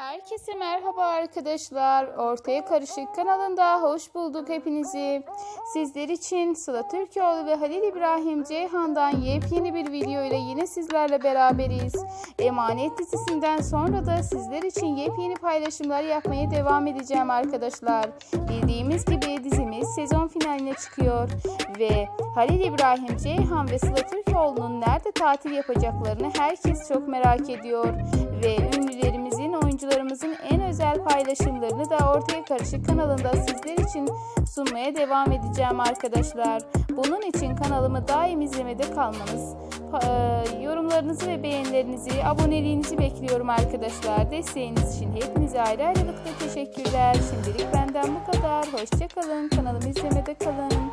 Herkese merhaba arkadaşlar. Ortaya Karışık kanalında hoş bulduk hepinizi. Sizler için Sıla Türkoğlu ve Halil İbrahim Ceyhan'dan yepyeni bir video ile yine sizlerle beraberiz. Emanet dizisinden sonra da sizler için yepyeni paylaşımlar yapmaya devam edeceğim arkadaşlar. Bildiğimiz gibi dizimiz sezon finaline çıkıyor ve Halil İbrahim Ceyhan ve Sıla Türkoğlu'nun nerede tatil yapacaklarını herkes çok merak ediyor ve özel paylaşımlarını da Ortaya Karışık kanalında sizler için sunmaya devam edeceğim arkadaşlar. Bunun için kanalımı daim izlemede kalmanız, e, yorumlarınızı ve beğenilerinizi, aboneliğinizi bekliyorum arkadaşlar. Desteğiniz için hepinize ayrı ayrılıkta teşekkürler. Şimdilik benden bu kadar. Hoşçakalın. Kanalımı izlemede kalın.